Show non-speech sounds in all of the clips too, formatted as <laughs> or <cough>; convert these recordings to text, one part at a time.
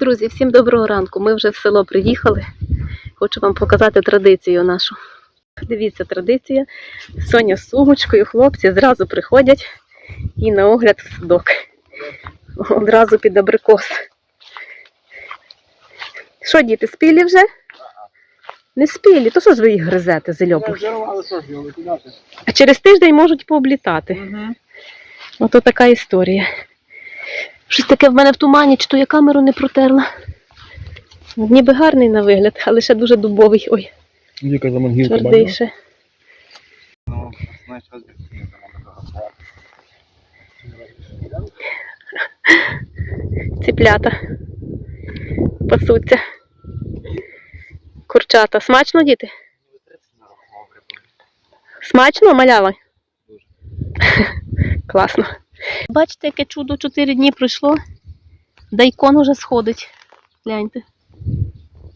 Друзі, всім доброго ранку. Ми вже в село приїхали. Хочу вам показати традицію нашу. Дивіться, традиція. Соня з сумочкою, хлопці зразу приходять і на огляд в садок. Одразу під абрикос. Що, діти, спілі вже? Не спілі, то що ж ви їх гризете, викидати? А через тиждень можуть пооблітати. Ото така історія. Щось таке в мене в тумані, чи то я камеру не протерла. Ніби гарний на вигляд, але ще дуже дубовий. Ой, Віка за мангілку твердий ще. Ну, знаєш. Ціплята. Пасуться. Курчата. Смачно, діти? Смачно, малява? Класно. Бачите, яке чудо, чотири дні пройшло. Дайкон уже сходить. Гляньте.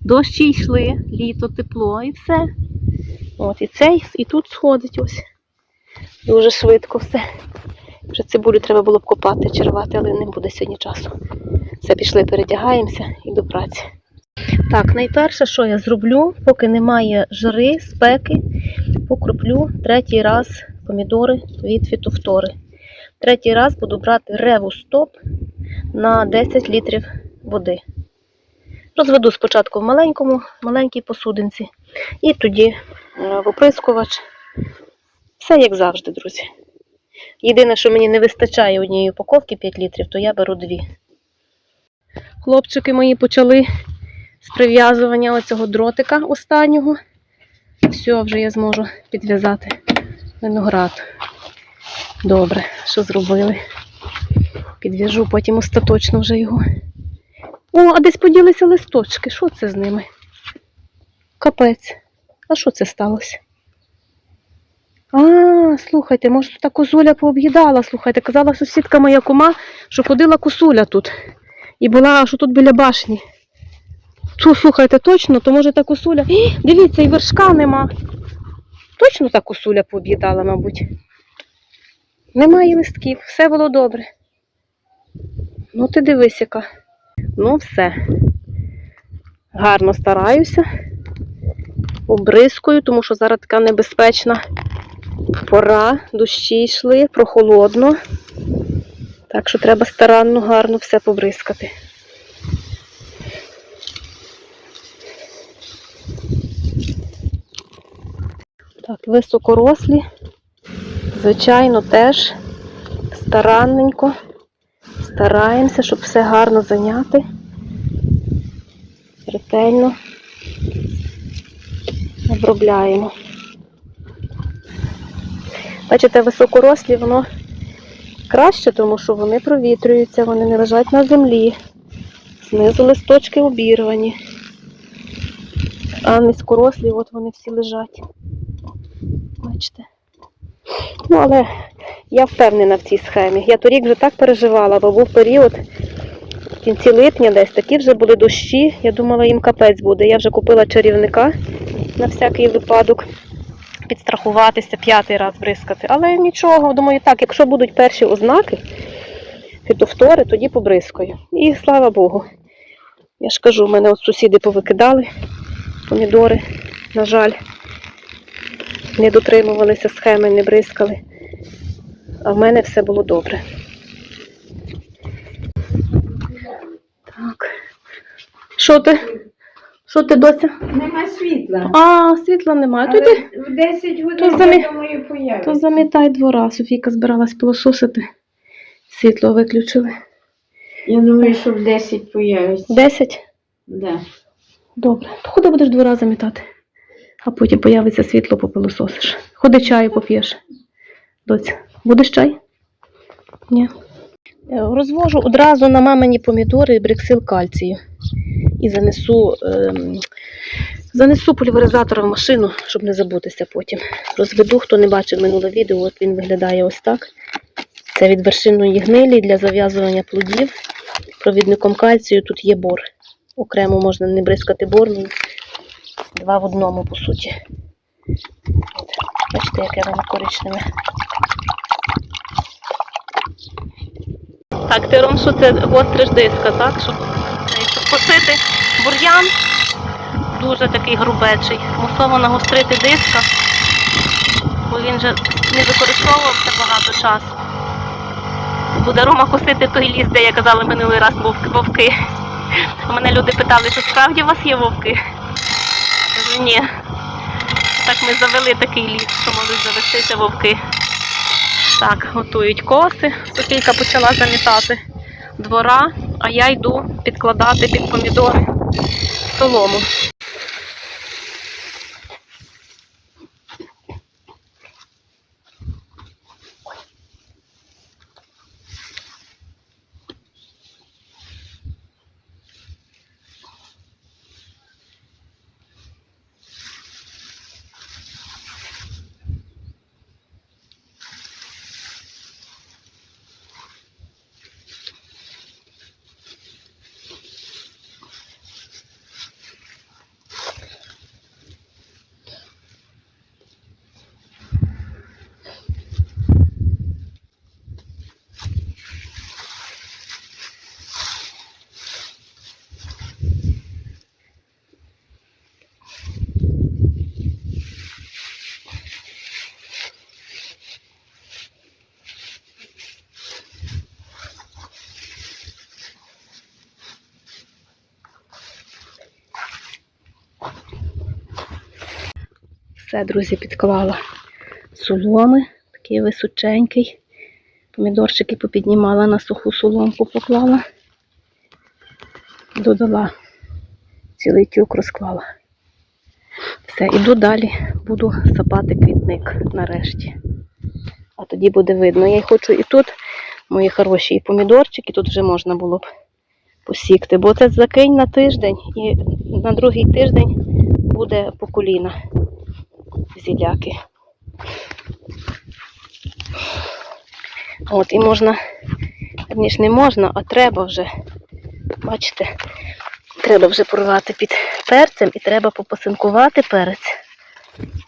Дощі йшли, літо, тепло і все. От і цей, і тут сходить ось. Дуже швидко все. Вже цибулю треба було б копати, червати, але не буде сьогодні часу. Все, пішли, передягаємося і до праці. Так, найперше, що я зроблю, поки немає жари, спеки, покроплю третій раз помідори від фітофтори. Третій раз буду брати реву стоп на 10 літрів води. Розведу спочатку в маленькому, маленькій посудинці. І тоді е, в оприскувач. Все як завжди, друзі. Єдине, що мені не вистачає однієї упаковки 5 літрів, то я беру дві. Хлопчики мої почали з прив'язування оцього дротика останнього. Все, вже я зможу підв'язати виноград. Добре, що зробили? Підв'яжу потім остаточно вже його. О, а десь поділися листочки. Що це з ними? Капець. А що це сталося? А, слухайте, може тут та козуля пооб'їдала, слухайте, казала сусідка моя кума, що ходила косуля тут. І була аж тут біля башні. Ту, слухайте, точно, то може та косуля. Дивіться, і вершка нема. Точно та косуля пооб'їдала, мабуть. Немає листків, все було добре. Ну, ти дивись, яка. Ну, все. Гарно стараюся. Обрискую, тому що зараз така небезпечна пора, дощі йшли, прохолодно. Так що треба старанно, гарно все побризкати. Так, високорослі. Звичайно, теж старанненько стараємося, щоб все гарно зайняти. Ретельно обробляємо. Бачите, високорослі, воно краще, тому що вони провітрюються, вони не лежать на землі. Знизу листочки обірвані. А низькорослі, от вони всі лежать. Бачите? Ну, але я впевнена в цій схемі. Я торік вже так переживала, бо був період в кінці липня десь такі вже були дощі. Я думала, їм капець буде. Я вже купила чарівника на всякий випадок підстрахуватися, п'ятий раз бризкати. Але нічого, думаю, так, якщо будуть перші ознаки фітофтори, тоді побризкаю. І слава Богу. Я ж кажу, в мене от сусіди повикидали помідори, на жаль, не дотримувалися схеми, не бризкали. А в мене все було добре. Так. Що ти? Що ти, доця? Нема світла. А, світла немає. Але в 10 годин, то замі- я думаю, появиться. то замітай двора. Софійка збиралась пилососити. Світло виключили. Я думаю, що в 10 появиться. Десять? Да. Добре. То ходи будеш двора замітати. А потім появиться світло, попилососиш. Ходи чаю поп'єш. Доця, будеш чай? Ні. Е, Розвожу одразу на мамині помідори бриксил кальцію. І занесу, ем, занесу пульверизатор в машину, щоб не забутися потім. Розведу, хто не бачив минуле відео, от він виглядає ось так. Це від вершинної гнилі для зав'язування плодів. Провідником кальцію тут є бор. Окремо можна не бризкати борною. Два в одному, по суті. От, Бачите, яке воно коричневе. Так, ти Ром, що це гостриш диска, так? Щоб косити бур'ян, дуже такий грубечий. Мусово нагострити диска, бо він же не використовувався багато часу. Буде Рома косити той ліс, де я казала минулий раз вовки. вовки. Мене люди питали, що справді у вас є вовки? Ні. Так ми завели такий ліс, що можуть завестися вовки. Так, готують коси. Софійка почала замітати двора, а я йду підкладати під помідори солому. Все, друзі, підклала соломи, такий височенький. Помідорчики попіднімала на суху соломку, поклала. Додала цілий тюк розклала. Все, іду далі, буду сапати квітник нарешті. А тоді буде видно. Я хочу і тут, мої хороші, і помідорчики, тут вже можна було б посікти. Бо це закинь на тиждень і на другий тиждень буде по коліна зіляки. От, і можна, верніше не можна, а треба вже, бачите, треба вже порвати під перцем і треба попасинкувати перець.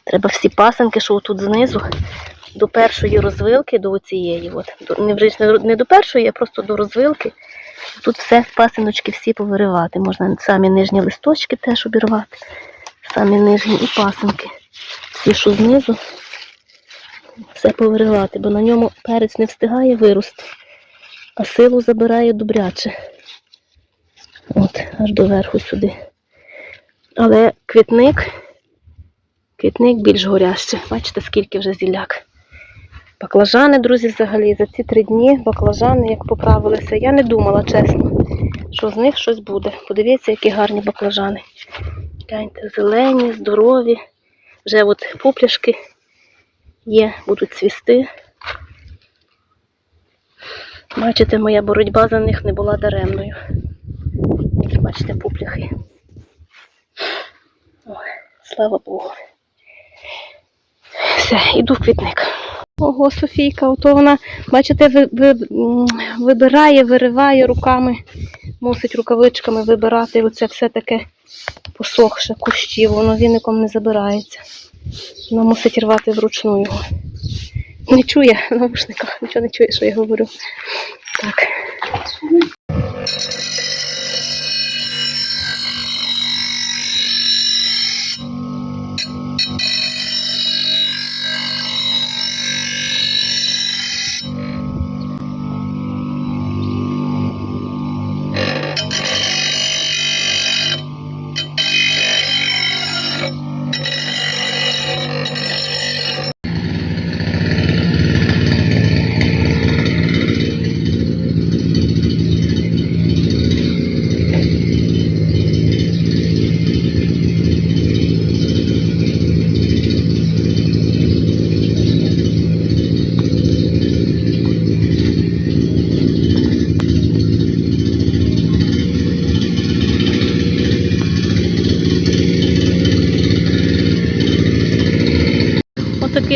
Треба всі пасинки, що тут знизу, до першої розвилки, до цієї. От, не до першої, а просто до розвилки. Тут все пасиночки всі повиривати. Можна самі нижні листочки теж обірвати, самі нижні і пасинки. Всі, що знизу, все повиривати, бо на ньому перець не встигає вирости, а силу забирає добряче. От, аж до верху сюди. Але квітник, квітник більш горяще. Бачите, скільки вже зіляк. Баклажани, друзі, взагалі, за ці три дні баклажани, як поправилися, я не думала, чесно, що з них щось буде. Подивіться, які гарні баклажани. Гляньте, зелені, здорові. Вже от пупляшки є, будуть цвісти. Бачите, моя боротьба за них не була даремною. Бачите, пупляхи. Ой, слава Богу. Все, іду в квітник. Ого, Софійка, ото вона, бачите, ви, ви, вибирає, вириває руками, мусить рукавичками вибирати. Оце все таке посохше кущів, воно віником не забирається. Вона мусить рвати вручну його. Не чує в наушниках, нічого не чує, що я говорю. Так.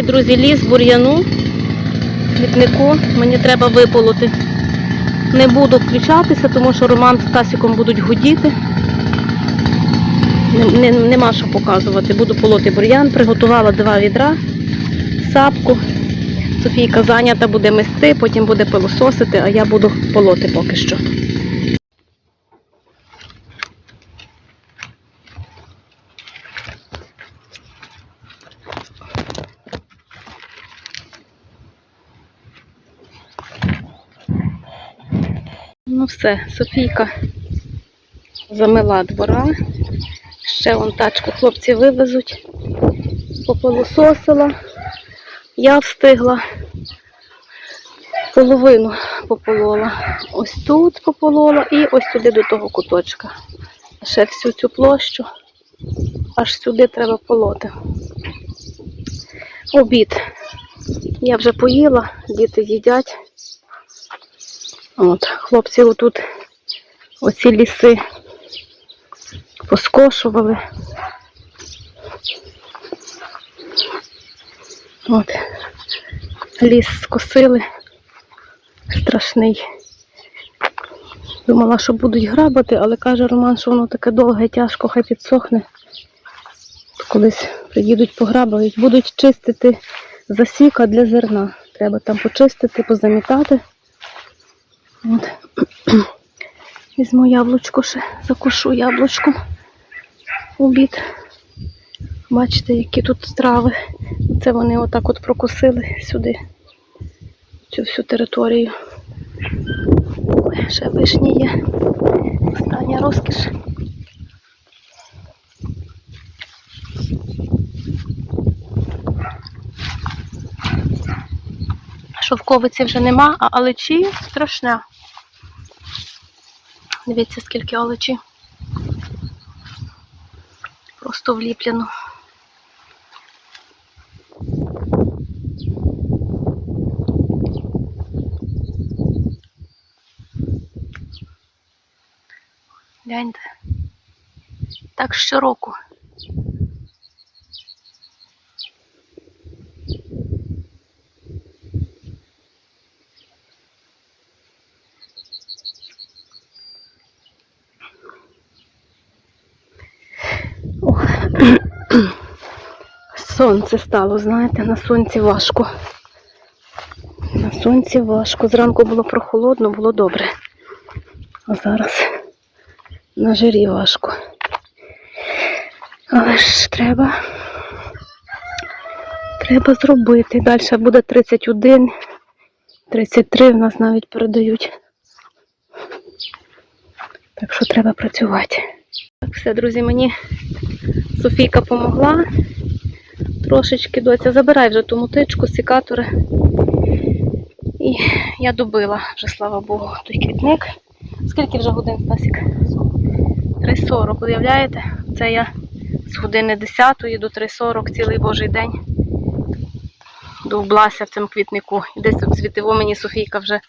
Отакий, друзі, ліс бур'яну, квітнику. Мені треба виполоти. Не буду включатися, тому що Роман з Тасіком будуть гудіти. Не- не- Нема що показувати. Буду полоти бур'ян. Приготувала два відра, сапку. Софійка зайнята буде мести, потім буде пилососити, а я буду полоти поки що. Все, Софійка замила двора. Ще вон тачку хлопці вивезуть. Пополососила. Я встигла. Половину пополола. Ось тут пополола і ось сюди до того куточка. Ще всю цю площу. Аж сюди треба полоти. Обід. Я вже поїла, діти їдять. От, хлопці отут оці ліси поскошували. От, ліс скосили. Страшний. Думала, що будуть грабати, але каже Роман, що воно таке довге, тяжко, хай підсохне. Колись приїдуть пограбають. Будуть чистити засіка для зерна. Треба там почистити, позамітати. От. Візьму яблучко ще, закушу яблучком. Обід. Бачите, які тут трави. Це вони отак от прокусили сюди. Цю всю територію. Ой, ще вишні є. Остання розкіш. Шовковиці вже нема, а алечі страшне. Дивіться, скільки алечі. Просто вліплено. Гляньте. Так щороку. Сонце стало, знаєте, на сонці важко. На сонці важко. Зранку було прохолодно, було добре. А зараз на жарі важко. Але ж треба. Треба зробити. Далі буде 31, 33 в нас навіть передають. Так що треба працювати. Так, все, друзі, мені Софійка помогла. Трошечки доця. Забирай вже ту мотичку, секатори. І я добила вже, слава Богу, той квітник. Скільки вже годин, Стасік? 3.40, уявляєте? Це я з години 10 до 3.40 цілий божий день довблася в цьому квітнику. І десь тут світиво мені Софійка вже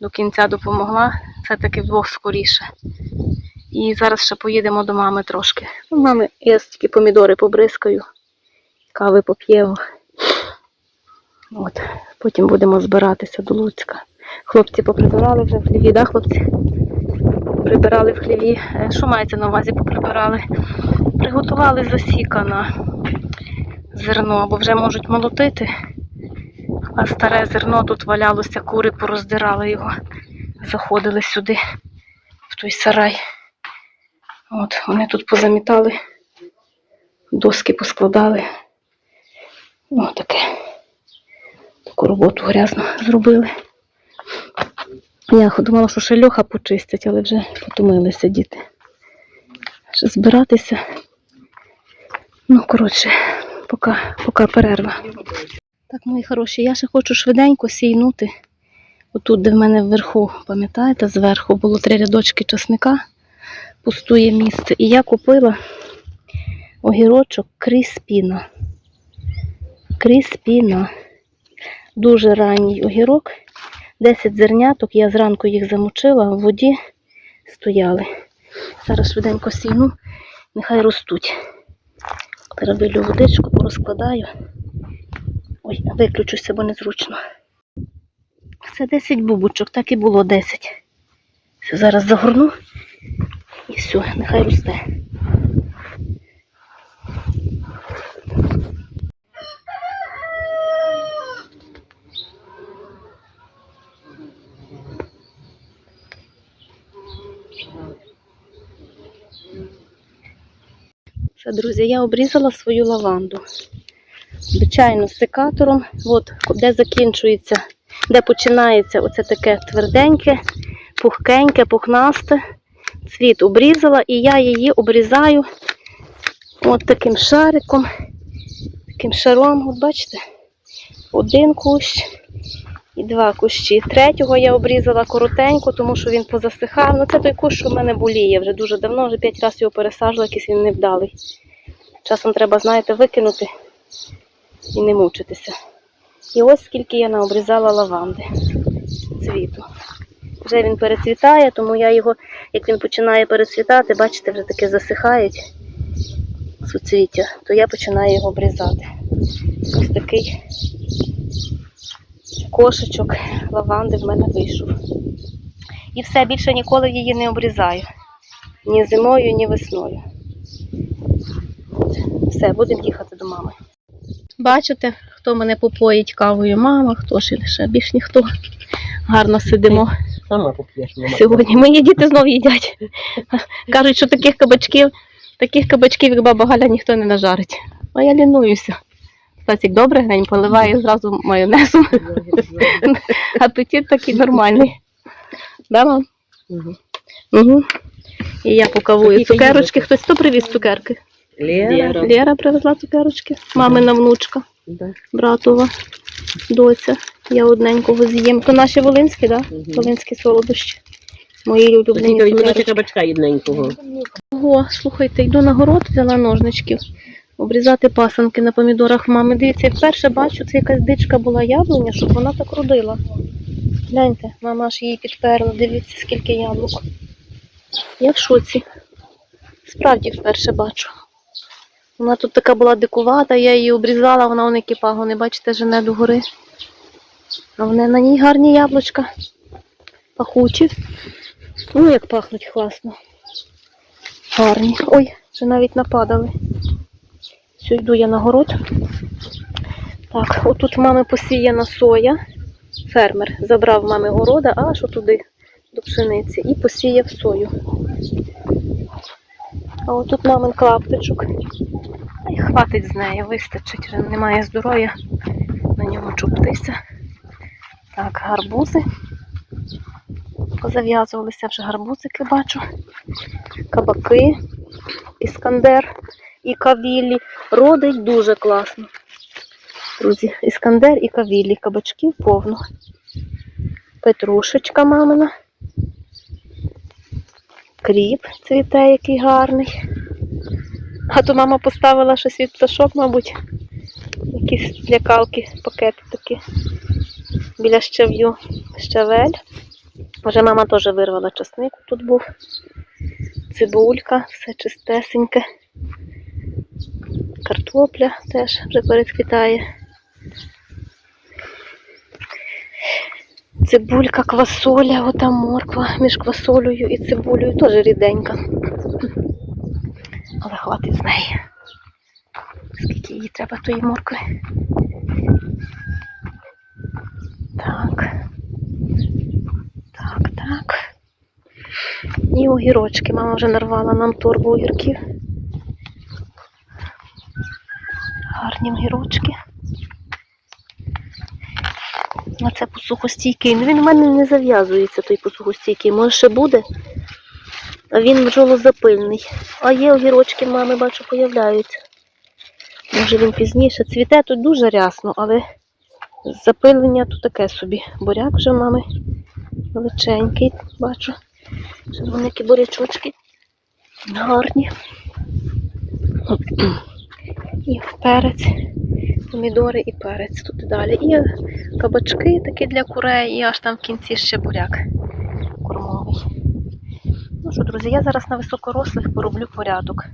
до кінця допомогла. Все-таки вдвох скоріше. І зараз ще поїдемо до мами трошки. У мами я тільки помідори побризкаю, кави поп'ємо. От. Потім будемо збиратися до Луцька. Хлопці поприбирали вже в хліві, да, хлопці? Прибирали в хліві. Е, Що мається на увазі поприбирали? Приготували засіка на зерно, бо вже можуть молотити. А старе зерно тут валялося, кури пороздирали його, заходили сюди, в той сарай. От, вони тут позамітали, доски поскладали. О, таке. Таку роботу грязно зробили. Я думала, що ще льоха почистять, але вже потомилися діти. Ще збиратися. Ну, коротше, поки, поки перерва. Так, мої хороші, я ще хочу швиденько сійнути. Отут, де в мене вверху, пам'ятаєте, зверху було три рядочки часника, пустує місце. І я купила огірочок Кріспіна. Кріспіна. Дуже ранній огірок. 10 зерняток, я зранку їх замочила, в воді стояли. Зараз швиденько сійну, нехай ростуть. Перебилю водичку, порозкладаю. Ой, виключуся, бо незручно. Це 10 бубочок, так і було 10. Все, зараз загорну і все, нехай росте. Все, друзі, я обрізала свою лаванду. Звичайно, секатором. От де закінчується, де починається оце таке тверденьке, пухкеньке, пухнасте. Цвіт обрізала, і я її обрізаю от таким шариком, таким шаром. От бачите? Один кущ і два кущі. Третього я обрізала коротенько, тому що він позасихав. Ну це той кущ, що в мене боліє вже дуже давно, вже п'ять разів його пересаджувала, якийсь він невдалий. Часом треба, знаєте, викинути і не мучитися. І ось скільки я наобрізала лаванди цвіту. Вже він перецвітає, тому я його, як він починає перецвітати, бачите, вже таке засихають суцвіття, то я починаю його обрізати. Ось такий кошечок лаванди в мене вийшов. І все, більше ніколи її не обрізаю. Ні зимою, ні весною. Все, будемо їхати до мами. Бачите, хто мене попоїть кавою? Мама, хто ж ще більш ніхто. Гарно сидимо. Сама поп'єш. Сьогодні мої діти знов їдять. Кажуть, що таких кабачків, таких кабачків, як баба Галя, ніхто не нажарить. А я лінуюся. Стасік добре грень поливає зразу майонезом. <laughs> Апетит такий нормальний. Да, мам? Угу. І я покавую цукерочки. Хтось хто привіз цукерки? Лера. Лера привезла цукерочки. Мамина внучка, братова, доця. Я одненького з'їм. То наші волинські, так? Да? Волинські солодощі. Мої улюблені. Ого, слухайте, йду на город, взяла ножничків. Обрізати пасанки на помідорах мами. Дивіться, вперше бачу, це якась дичка була яблуня, щоб вона так родила. Гляньте, мама аж її підперла, дивіться, скільки яблук. Я в шоці. Справді вперше бачу. Вона тут така була дикувата, я її обрізала, вона вони пагони, бачите, жене до гори. А вони на ній гарні яблучка. Пахучі. Ну, як пахнуть класно. Гарні. Ой, вже навіть нападали. Все, йду я на город. Так, отут мами посіяна соя. Фермер забрав мами города аж отуди до пшениці і посіяв сою. А отут мамин клаптичок. Ай, хватить з неї, вистачить, вже немає здоров'я на ньому чуптися. Так, гарбузи. Позав'язувалися вже гарбузики, бачу. Кабаки, іскандер і кавілі. Родить дуже класно. Друзі, іскандер і кавілі. Кабачків повно. Петрушечка мамина. Кріп цвіте, який гарний. А то мама поставила щось від пташок, мабуть. Якісь лякалки, пакети такі. Біля щав'ю. Щавель. Вже мама теж вирвала часник, тут був. Цибулька, все чистесеньке. Картопля теж вже перецвітає. Цибулька, квасоля, ота морква між квасолею і цибулею теж ріденька. Але хватить з неї. Скільки їй треба тої моркви. Так. Так, так. І огірочки. Мама вже нарвала нам торбу огірків. Гарні огірочки. А це посухостійкий. Ну він у мене не зав'язується, той посухостійкий. Може ще буде. А він бджолозапильний. А є огірочки, мами, бачу, появляються. Може він пізніше. Цвіте тут дуже рясно, але запилення тут таке собі. Буряк вже мами величенький, бачу. Червоники бурячочки. Гарні. І перець, помідори і перець тут і далі. І кабачки такі для курей, і аж там в кінці ще буряк кормовий. Ну що, друзі, я зараз на високорослих пороблю порядок.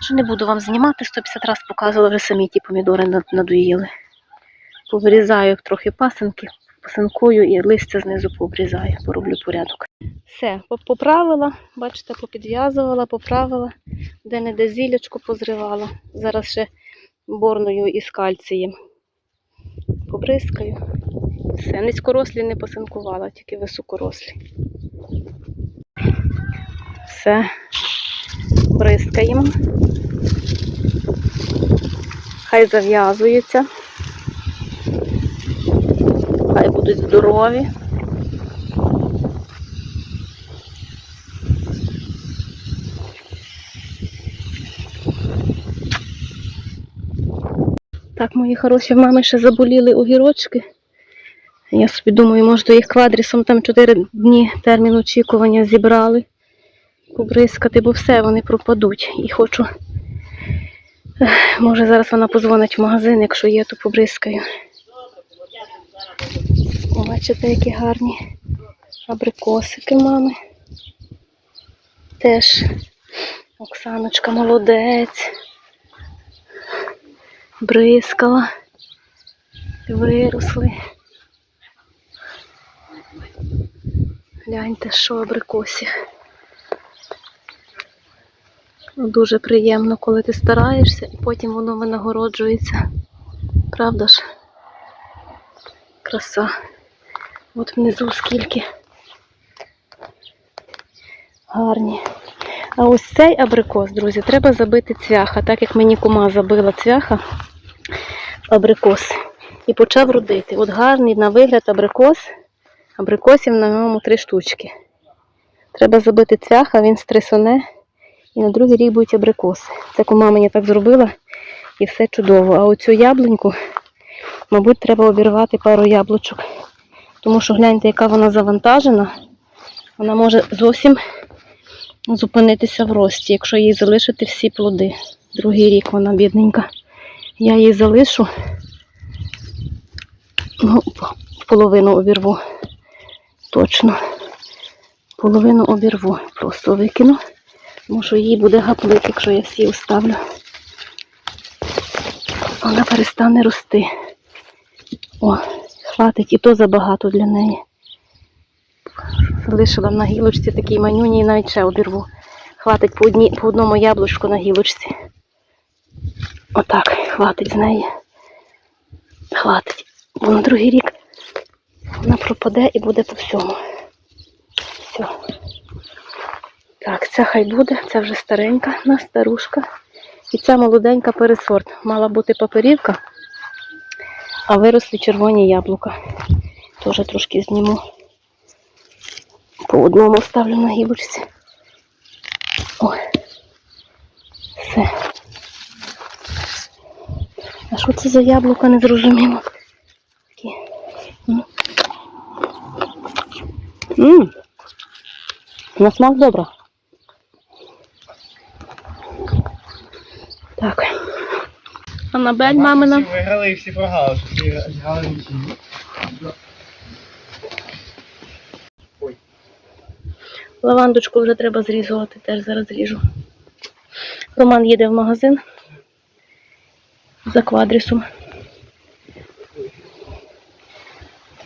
Що не буду вам знімати, 150 разів показувала, вже самі ті помідори над- надоїли. Повирізаю трохи пасенки, посинкую і листя знизу пообрізаю, пороблю порядок. Все, поправила, бачите, попідв'язувала, поправила, де-не-де зілячку позривала. Зараз ще борною із кальцієм. Побризкаю. Все, низькорослі не посинкувала, тільки високорослі. Все, бризкаємо. Хай зав'язуються. Хай будуть здорові. Так, мої хороші мами ще заболіли огірочки. Я собі думаю, може, їх квадрісом там 4 дні термін очікування зібрали. Побризкати, бо все, вони пропадуть. І хочу. Може, зараз вона позвонить в магазин, якщо є, то побризкаю. Бачите, які гарні абрикосики мами. Теж Оксаночка молодець. Бризкала. Виросли. Гляньте, що абрикосі. Дуже приємно, коли ти стараєшся і потім воно винагороджується. Правда ж? Краса. От внизу скільки. Гарні. А ось цей абрикос, друзі, треба забити цвяха, так як мені кума забила цвяха абрикос і почав родити. От гарний на вигляд абрикос. Абрикосів на ньому три штучки. Треба забити цвяха, він стресоне, і на другий рік будуть абрикоси. Це кума мені так зробила і все чудово. А оцю яблуньку, мабуть, треба обірвати пару яблучок. Тому що гляньте, яка вона завантажена. Вона може зовсім зупинитися в рості, якщо їй залишити всі плоди. Другий рік вона бідненька. Я її залишу, ну, половину обірву. Точно. Половину обірву. Просто викину. Тому що їй буде гаплик, якщо я всі оставлю. Вона перестане рости. О, хватить, і то забагато для неї. Залишила на гілочці такій манюні і навіть ще обірву. Хватить по, одні, по одному яблучку на гілочці. Отак, хватить з неї. Хватить. Бо на другий рік вона пропаде і буде по всьому. Все. Так, ця хай буде, це вже старенька, на старушка. І ця молоденька пересорт. Мала бути паперівка, а виросли червоні яблука. Теж трошки зніму. По одному ставлю на гілочці. Ой. Все. А що це за яблука, не зрозуміло. Такі. М. М. На смак добре. Так. Анабель, мамина. Всі виграли і всі програли. Лавандочку вже треба зрізувати, теж зараз зріжу. Роман їде в магазин за квадрісом.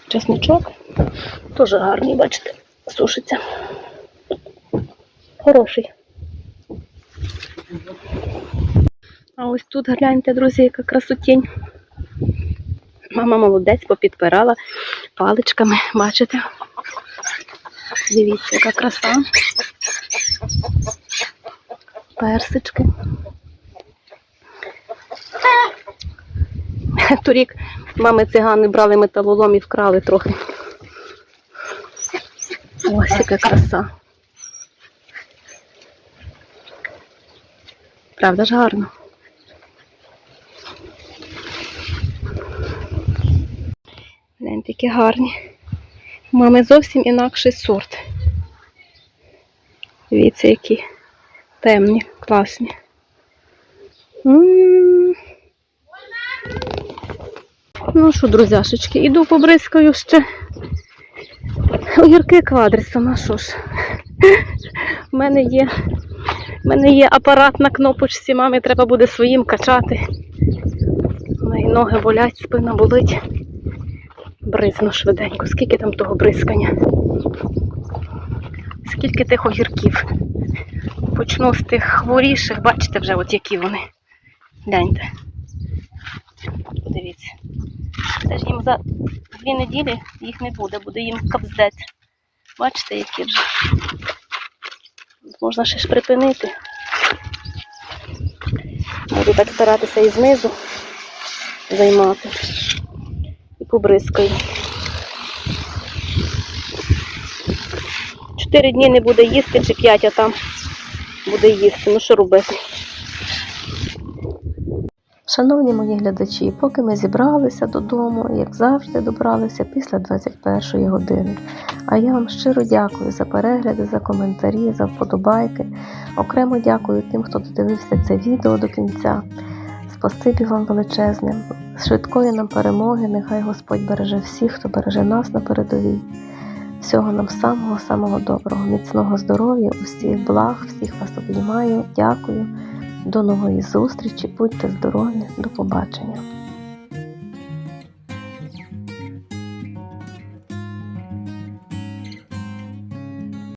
Чесничок. Теж гарний, бачите, сушиться. Хороший. А ось тут гляньте, друзі, яка красотінь. Мама молодець попідпирала паличками, бачите? Дивіться, яка краса. Персички. <laughs> Торік мами цигани брали металолом і вкрали трохи. Ось яка краса. Правда ж гарно. Гляньте, які гарні. Мами зовсім інакший сорт. Дивіться, які темні, класні. М. Ну що, друзяшечки, іду побризкаю ще огірки квадрисом, а що ж. У мене є, в мене є апарат на кнопочці, мамі треба буде своїм качати. Неї ноги болять, спина болить. Бризну швиденько. Скільки там того бризкання? Скільки тих огірків? Почну з тих хворіших, бачите вже, от які вони. Гляньте. Подивіться. Це ж їм за дві неділі їх не буде, буде їм капздець. Бачите, які вже. Можна ще ж припинити. Буду так старатися і знизу займати. І побризкаю. Чотири дні не буде їсти чи п'ять, а там буде їсти. Ну що робити? Шановні мої глядачі, поки ми зібралися додому, як завжди, добралися після 21 години. А я вам щиро дякую за перегляди, за коментарі, за вподобайки. Окремо дякую тим, хто додивився це відео до кінця. Спасибі вам величезне. Швидкої нам перемоги, нехай Господь береже всіх, хто береже нас на передовій. Всього нам самого самого доброго, міцного здоров'я, усіх благ, всіх вас обіймаю. Дякую. До нової зустрічі, будьте здорові, до побачення.